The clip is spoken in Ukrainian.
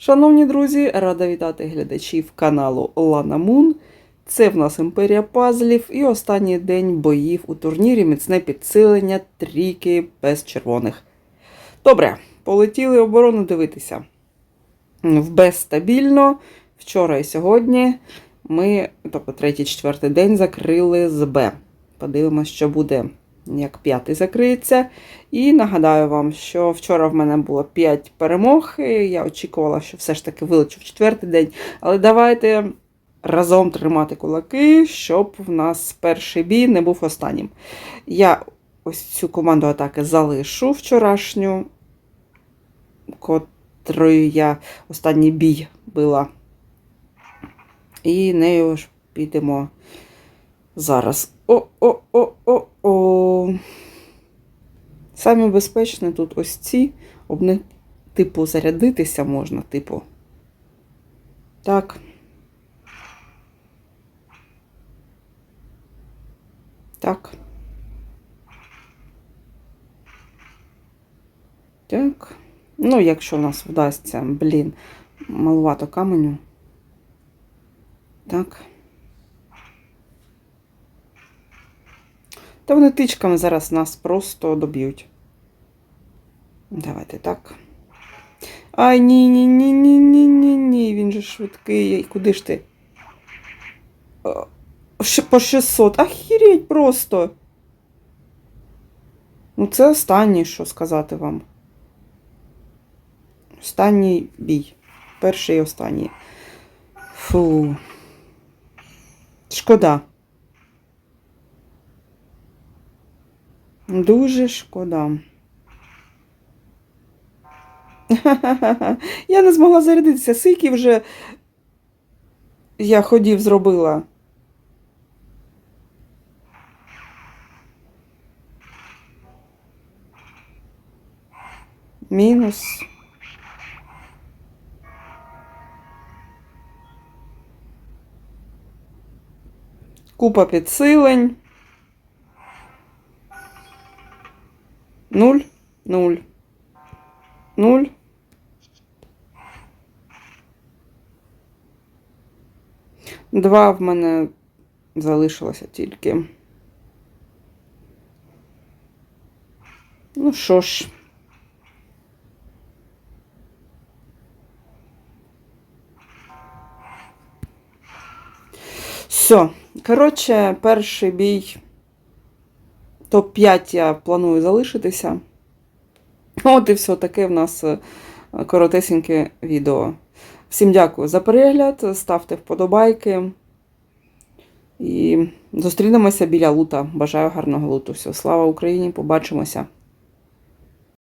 Шановні друзі, рада вітати глядачів каналу Лана Мун. Це в нас імперія пазлів і останній день боїв у турнірі міцне підсилення трійки без червоних. Добре, полетіли оборону дивитися. В стабільно. Вчора і сьогодні ми, тобто третій, четвертий день, закрили з Б. Подивимось, що буде, як п'ятий закриється. І нагадаю вам, що вчора в мене було 5 перемог. Я очікувала, що все ж таки вилечу в четвертий день. Але давайте разом тримати кулаки, щоб в нас перший бій не був останнім. Я ось цю команду атаки залишу вчорашню, котрою я останній бій била. І нею ж підемо зараз. О-о-о-о-о. Самі безпечні тут ось ці. Об них, типу, зарядитися можна, типу. Так. Так. Так. Ну, якщо в нас вдасться, блін, малувато каменю. Так. Та вони тичками зараз нас просто доб'ють. Давайте так. Ай, ні, ні, ні, ні, ні, ні, ні. Він же швидкий. Куди ж ти? Ще По 600. Ахіреть просто. Ну, це останній, що сказати вам. Останній бій. Перший і останній. Фу. Шкода. Дуже шкода. Я не змогла зарядитися. Скільки вже я ходів зробила. Мінус. Купа підсилень. Нуль, нуль, нуль. Два в мене залишилося тільки. Ну що ж. Все. Коротше, перший бій. Топ-5 я планую залишитися. От і все таке в нас е, коротесеньке відео. Всім дякую за перегляд, ставте вподобайки. І зустрінемося біля лута. Бажаю гарного луту. Все, слава Україні! Побачимося!